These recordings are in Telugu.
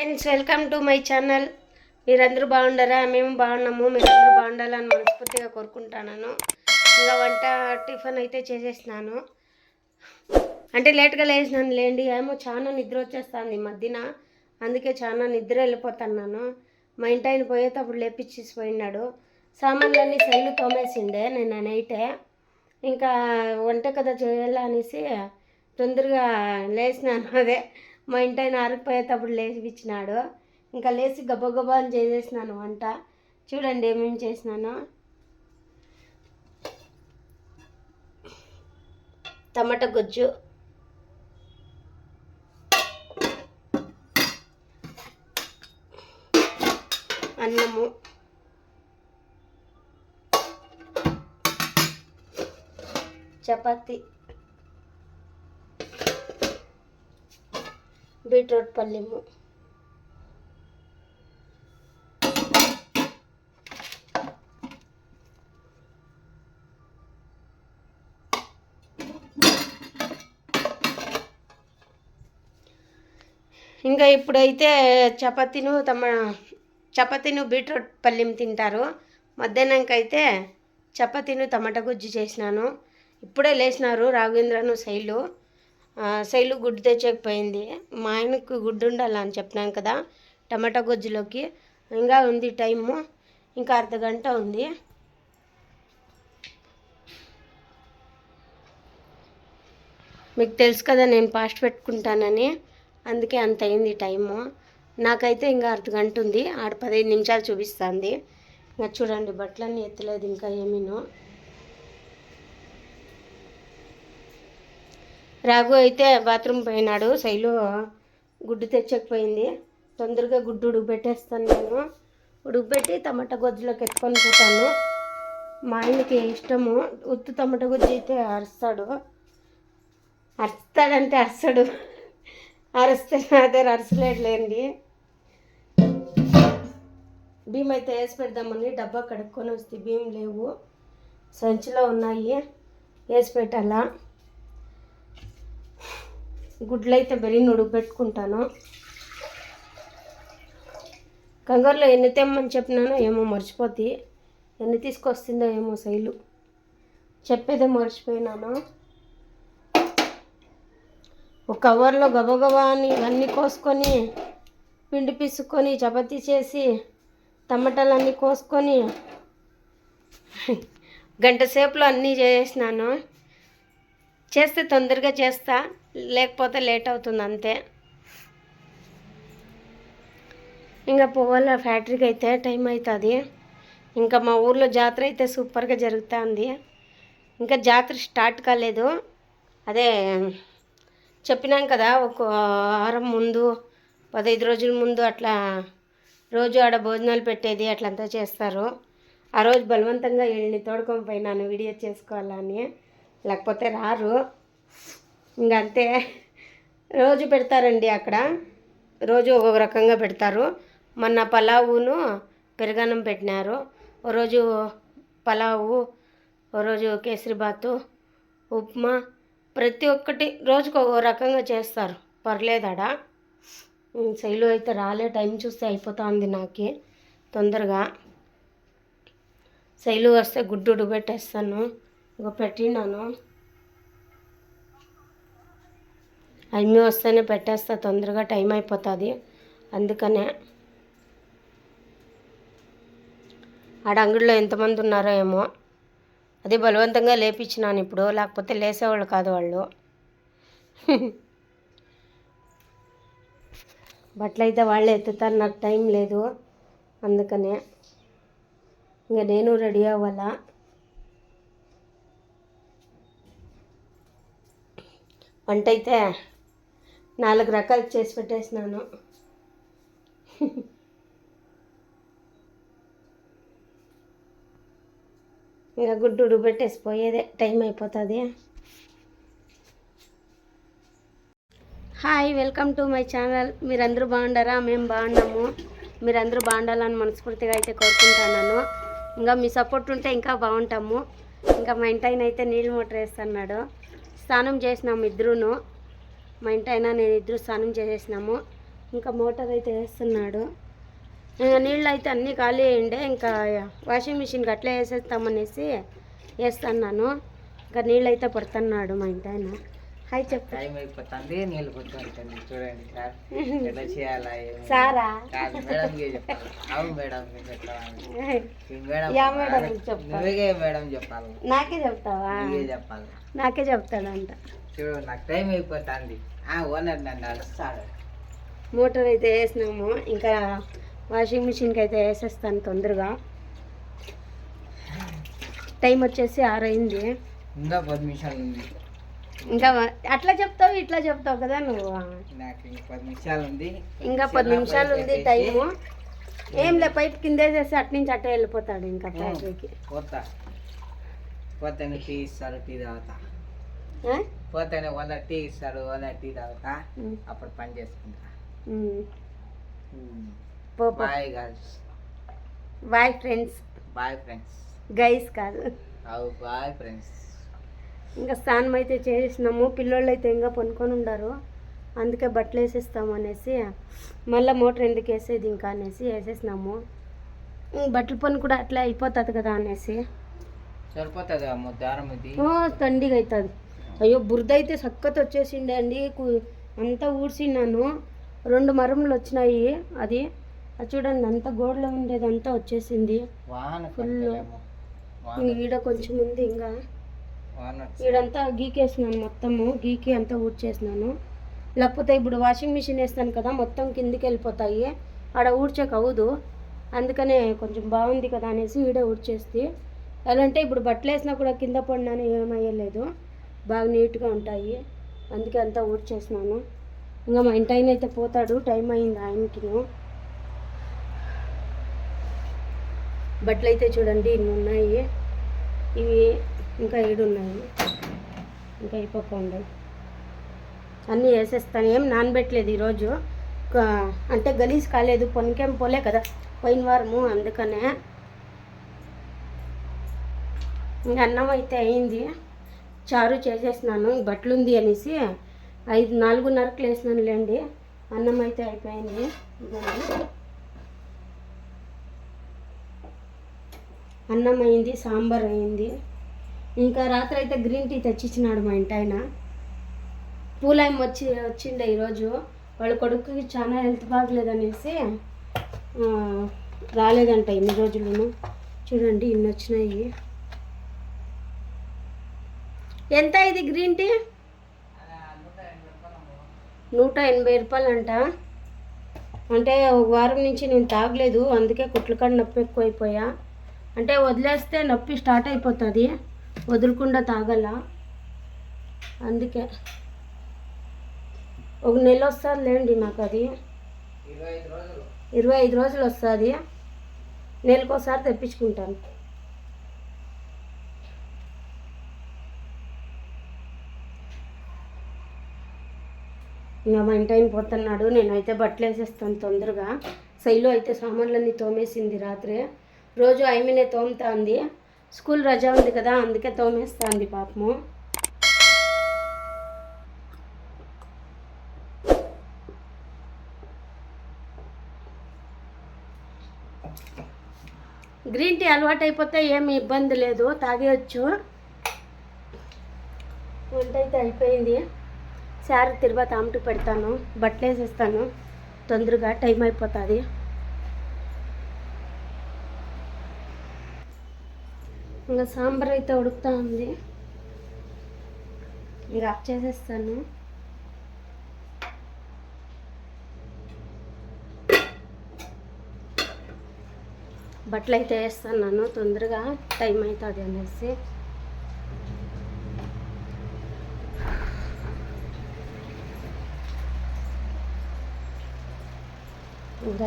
Friends welcome to my channel మీరందరూ బాగుండరా? మేము బాగున్నాము. మీరందరూ బాగుండాలని మనస్ఫూర్తిగా కోరుకుంటున్నాను. ఇంకా వంట టిఫిన్ అయితే చేసేసినాను అంటే లేట్గా లేచినాను లేండి. ఏమో చాలా నిద్ర వచ్చేస్తుంది ఈ మధ్యన. అందుకే చాలా నిద్ర వెళ్ళిపోతున్నాను. మా ఇంటి ఆయన పోయేటప్పుడు లేపించేసి పోయినాడు సామాన్లన్నీ సైలు తోమేసిండే నేను నైటే ఇంకా వంట కదా చేయాలా అనేసి తొందరగా లేచినాను. అదే మా ఇంటి ఆయన ఆరిపోయేటప్పుడు లేచిపించినాడు ఇంకా లేచి గబగబా అని చేసేసినాను వంట. చూడండి ఏమేమి చేసినాను. టమాటా గుజ్జు. అన్నము. చపాతి. బీట్రూట్ పల్లెము. ఇంకా ఇప్పుడైతే చపాతీను తమ చపాతీను బీట్రూట్ పల్లెం తింటారు. మధ్యాహ్నంకైతే చపాతీను టమాటా గుజ్జు చేసినాను. ఇప్పుడే లేచినారు రాఘవేంద్రను శైలు శైలు గుడ్డు తెచ్చకపోయింది. మా ఆయనకు గుడ్డు ఉండాలని చెప్పినాను కదా టమాటా గొజ్జులోకి. ఇంకా ఉంది టైము ఇంకా అర్ధ గంట ఉంది. మీకు తెలుసు కదా నేను ఫాస్ట్ పెట్టుకుంటానని. అందుకే అంత అయింది టైము. నాకైతే ఇంకా అర్ధ గంట ఉంది. ఆడ పదిహేను నిమిషాలు చూపిస్తుంది. ఇంకా చూడండి బట్టలన్నీ ఎత్తలేదు ఇంకా ఏమీనో. రాఘు అయితే బాత్రూమ్ పోయినాడు. శైలు గుడ్డు తెచ్చకపోయింది. తొందరగా గుడ్డు ఉడుకుపెట్టేస్తాను నేను. ఉడుకుపెట్టి టమాటా గొజ్జులోకి ఎత్తుకొని పోతాను. మా ఆయనకి ఇష్టము. ఉత్తు టమాటా గుజ్జు అయితే అరుస్తాడు. అరుస్తాడంటే అరుస్తాడు. అరిస్తే నా దగ్గర అరసలేట్లేండి భీమ్ అయితే వేసి పెడదామని డబ్బా కడుక్కొని వస్తే భీమ్ లేవు. సంచిలో ఉన్నాయి. వేసి పెట్టాలా? గుడ్లు అయితే బెరిని ఉడకబెట్టుకుంటాను కంగారులో ఎన్ని తెమ్మని చెప్పినానో ఏమో మర్చిపోతే ఎన్ని తీసుకొస్తుందో ఏమో శైలు. చెప్పేదే మర్చిపోయినాను. ఒక కవర్లో గబగబా అని ఇవన్నీ కోసుకొని పిండి పిసుకొని చపాతీ చేసి టమాటాలన్నీ కోసుకొని గంట సేపులో అన్నీ చేసేసినాను. చేస్తే తొందరగా చేస్తా లేకపోతే లేట్ అవుతుంది అంతే. ఇంకా పోవాల ఫ్యాక్టరీకి అయితే టైం అవుతుంది ఇంకా మా ఊర్లో జాతర అయితే సూపర్గా జరుగుతుంది. ఇంకా జాతర స్టార్ట్ కాలేదు. అదే చెప్పినాం కదా ఒక వారం ముందు పదహైదు రోజుల ముందు అట్లా రోజు ఆడ భోజనాలు పెట్టేది అట్లంతా చేస్తారు. ఆ రోజు బలవంతంగా వీళ్ళని తోడుకొని పోయినాను వీడియో చేసుకోవాలని. లేకపోతే రారు. ఇంకంతే. రోజు పెడతారండి అక్కడ. రోజు ఒక్కొక్క రకంగా పెడతారు. మొన్న పలావును పెరుగన్నం పెట్టినారు. ఓ రోజు పలావు రోజు కేసరిబాతు ఉప్మా ప్రతి ఒక్కటి రోజుకు ఒక రకంగా చేస్తారు. పర్లేదాడ? శైలు అయితే రాలే టైం చూస్తే అయిపోతుంది నాకు తొందరగా. శైలు వస్తే గుడ్డు పెట్టేస్తాను ఇక పెట్టినాను అమ్మి వస్తేనే పెట్టేస్తా తొందరగా టైం అయిపోతుంది. అందుకనే ఆడ అంగడిలో ఎంతమంది ఉన్నారో ఏమో. అదే బలవంతంగా లేపించినాను ఇప్పుడు లేకపోతే లేసేవాళ్ళు కాదు వాళ్ళు. బట్టలు అయితే వాళ్ళే ఎత్తుతారు నాకు టైం లేదు. అందుకనే ఇంకా నేను రెడీ అవ్వాలా? వంట అయితే నాలుగు రకాలు చేసి పెట్టేసినాను. ఇంకా గుడ్డు ఉడకబెట్టేసి పోయేదే టైం అయిపోతుంది. Hi welcome to my channel. మీరందరూ బాగుండారా? మేము బాగున్నాము. మీరందరూ బాగుండాలని మనస్ఫూర్తిగా అయితే కోరుకుంటున్నాను. ఇంకా మీ సపోర్ట్ ఉంటే ఇంకా బాగుంటాము. ఇంకా మా ఇంటి అయితే నీళ్ళు మోటర్ వేస్తున్నాడు. స్నానం చేసినాము ఇద్దరును. మా ఇంటి ఆయన నేను ఇద్దరు స్నానం చేసేసినాము. ఇంకా మోటార్ అయితే వేస్తున్నాడు. ఇంకా నీళ్ళు అయితే అన్నీ ఖాళీ అయ్యిండే. ఇంకా వాషింగ్ మిషన్కి అట్లే వేసేస్తామనేసి వేస్తున్నాను. ఇంకా నీళ్ళు అయితే పడుతున్నాడు మా ఇంటి ఆయన హాయ్ చెప్పు. టైం అయిపోతుంది నీళ్ళు చూడండి సార్ ఎట్లా చేయాలా ఏమి? సారా? కాదు మేడంకి చెప్పాలి. అవును మేడం నేను చెప్పాలి. ఈ మేడం యా మేడం చెప్తా నువ్వే మేడం చెప్పాలి. నాకే చెప్తావా? నువ్వే చెప్పాలి. నాకే చెప్తాడంట. చూడు నాకు టైం అయిపోతుంది. ఆ ఓనర్ నన్ను అరుస్తాడు. మోటార్ అయితే వేసినాము. ఇంకా వాషింగ్ మిషన్కి అయితే వేసేస్తాను తొందరగా. టైం వచ్చేసి ఆరైంది ఇంకా పది నిమిషాలు ఉంది. ఇంకా అట్లా చెప్తావు ఇట్లా చెప్తావు కదా నువ్వు. నాకు ఇంక పది నిమిషాలు ఉంది. ఇంకా పది నిమిషాలు ఉంది టైము. ఏం లే పైప్ కింద వేసేసి అటు నుంచి అట్టే వెళ్ళిపోతాడు ఇంకా ఫ్యాక్టరీకి. పోతా. పోతాను టీ ఇస్తారు టీ తాగుతా? పోతానే వాళ్ళ టీ ఇస్తారు వాళ్ళ టీ తాగుతా అప్పుడు పని చేసుకుంటా. Bye girls bye friends bye friends guys కాదు అవు బాయ్ ఫ్రెండ్స్ ఇంకా స్నానం అయితే చేసినాము. పిల్లోళ్ళు అయితే ఇంకా పనుకొని ఉండారు. అందుకే బట్టలు వేసేస్తాము అనేసి. మళ్ళీ మోటార్ ఎందుకు వేసేది ఇంకా అనేసి వేసేసినాము. బట్టల పని కూడా అట్లా అయిపోతుంది కదా అనేసి. తండిగా అవుతుంది అయ్యో బురద అయితే సక్కత వచ్చేసిండే అండి. అంతా ఊడ్చినాను రెండు మరములు వచ్చినాయి అది. అది చూడండి అంత గోడలో ఉండేది అంతా వచ్చేసింది. వాన ఈడ కొంచెం ఉంది ఇంకా. ఈడంతా గీకేసినాను మొత్తము. గీకి అంతా ఊడ్చేసినాను. లేకపోతే ఇప్పుడు వాషింగ్ మిషన్ వేస్తాను కదా మొత్తం కిందికి వెళ్ళిపోతాయి. ఆడ ఊడ్చక అందుకనే కొంచెం బాగుంది కదా అనేసి ఈడే ఊడ్చేస్తే. ఎలా అంటే ఇప్పుడు బట్టలు వేసినా కూడా కింద పడినాను ఏమయ్యలేదు. బాగా నీట్గా ఉంటాయి. అందుకే అంతా ఊడ్చేసినాను ఇంకా మా ఇంటి ఆయన అయితే పోతాడు. టైం అయింది ఆయనకి బట్టలు అయితే చూడండి ఇన్ని ఉన్నాయి. ఇవి ఇంకా ఏడు ఉన్నాయి. ఇంకా అయిపోకుండా. అన్నీ వేసేస్తాను. ఏం నానబెట్టలేదు ఈరోజు. అంటే గలీజ్ కాలేదు. పొనికేం పోలే కదా. పోయిన వారము అందుకనే ఇంకా అన్నం అయితే అయింది. చారు చేసేసినాను. ఈ బట్టలు ఉంది అనేసి ఐదు నాలుగున్నరకు లేసినాను లేండి అన్నం అయితే అయిపోయింది. అన్నం అయింది సాంబార్ అయింది. ఇంకా రాత్రి అయితే గ్రీన్ టీ తెచ్చిచ్చినాడు మా ఇంటి ఆయన. పూలాయం వచ్చి వచ్చిండే ఈరోజు. వాళ్ళ కొడుకుకి చాలా హెల్త్ బాగలేదనేసి రాలేదంట ఇన్ని రోజులను. చూడండి ఇన్ని వచ్చినాయి ఎంత ఇది గ్రీన్ టీ? నూట ఎనభై రూపాయలు అంట. అంటే ఒక వారం నుంచి నేను తాగలేదు అందుకే కుట్లకాడ నొప్పి ఎక్కువైపోయా. అంటే వదిలేస్తే నొప్పి స్టార్ట్ అయిపోతుంది వదలకుండా తాగల. అందుకే. ఒక నెల వస్తుంది లేండి నాకు అది. ఇరవై ఐదు రోజులు. ఇరవై ఐదు రోజులు వస్తుంది. నెలకోసారి తెప్పించుకుంటాను. ఇంకా మా పోతున్నాడు. నేనైతే బట్టలు వేసేస్తాను తొందరగా. శైలు అయితే సామాన్లన్నీ తోమేసింది రాత్రి. రోజు ఐమినే తోముతా ఉంది స్కూల్ రజా ఉంది కదా అందుకే తోమేస్తా ఉంది పాపము. గ్రీన్ టీ అలవాటు అయిపోతే ఏమి ఇబ్బంది లేదు. తాగేయచ్చు. వంట అయితే అయిపోయింది. శారీ తిరువాత ఆమెటు పెడతాను బట్టలు వేసేస్తాను. తొందరగా టైం అయిపోతుంది. ఇంకా సాంబార్ అయితే ఉడుకుతా ఉంది. ఇంకా ఆఫ్ చేసేస్తాను. బట్టలు అయితే నన్ను తొందరగా టైం అవుతుంది అనేసి. ఇంకా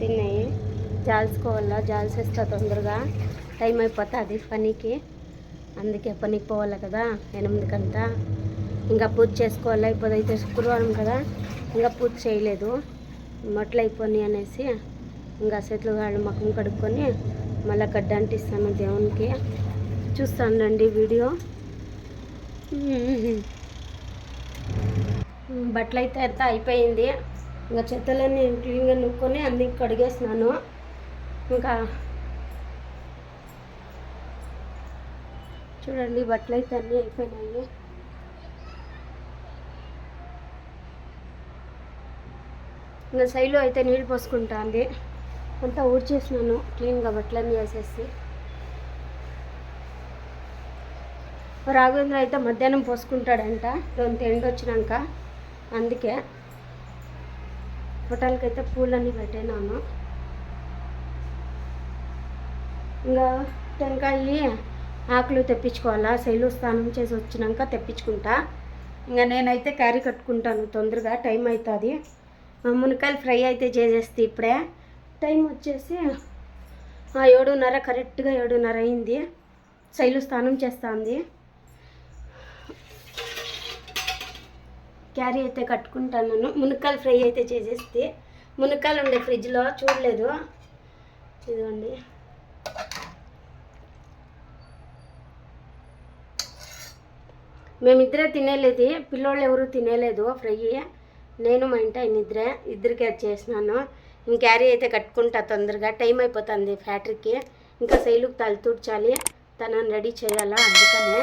తిన్నాయి. జాల్చుకోవాలా? జాల్సేస్తా తొందరగా. టైం అయిపోతుంది పనికి. అందుకే పనికి పోవాలి కదా? ఎనిమిదికంతా. ఇంకా పూజ చేసుకోవాలా? ఇప్పుడు అయితే శుక్రవారం కదా? ఇంకా పూజ చేయలేదు. మట్లు అయిపోయి అనేసి. ఇంకా సెట్లు వాళ్ళు మకం కడుక్కొని మళ్ళీ గడ్డ అంటిస్తాను దేవునికి చూస్తానండి వీడియో. బట్టలు అయితే అంత అయిపోయింది. ఇంకా చెత్తలన్నీ క్లీన్గా నుక్కొని అన్ని కడిగేసినాను. ఇంకా చూడండి బట్టలు అయితే అన్నీ అయిపోయినాయి. ఇంకా సైలో అయితే నీళ్ళు పోసుకుంటాంది. అంతా ఊడ్చేసినాను. క్లీన్గా బట్టలన్నీ వేసేసి. రాఘవేంద్ర అయితే మధ్యాహ్నం పోసుకుంటాడంట. రొంత ఎండ వచ్చినాక అందుకే పొటాలకైతే పూలన్నీ పెట్టినాను. ఇంకా టెంకాయ ఆకులు తెప్పించుకోవాలా? శైలు స్నానం చేసి వచ్చినాక తెప్పించుకుంటా. ఇంకా నేనైతే క్యారీ కట్టుకుంటాను. తొందరగా టైం అవుతుంది. మునక్కాయలు ఫ్రై అయితే చేసేస్తే ఇప్పుడే టైం వచ్చేసి ఆ, ఏడున్నర కరెక్ట్గా ఏడున్నర అయింది. శైలు స్నానం చేస్తుంది. క్యారీ అయితే కట్టుకుంటాను మునక్కాయలు ఫ్రై అయితే చేసేస్తే మునక్కాయలు ఉండే ఫ్రిడ్జ్లో చూడలేదు. ఇదిగోండి. మేమిద్దరే తినేలేదు. పిల్లోళ్ళు ఎవరు తినేలేదు ఫ్రై. నేను మా ఇంటి ఆయన ఇద్దరే. ఇద్దరికి అది చేసినాను. క్యారీ అయితే కట్టుకుంటా తొందరగా. టైం అయిపోతుంది ఫ్యాక్టరీకి. ఇంకా శైలుకి తల తుడ్చాలి తనని రెడీ చేయాలా అందుకనే.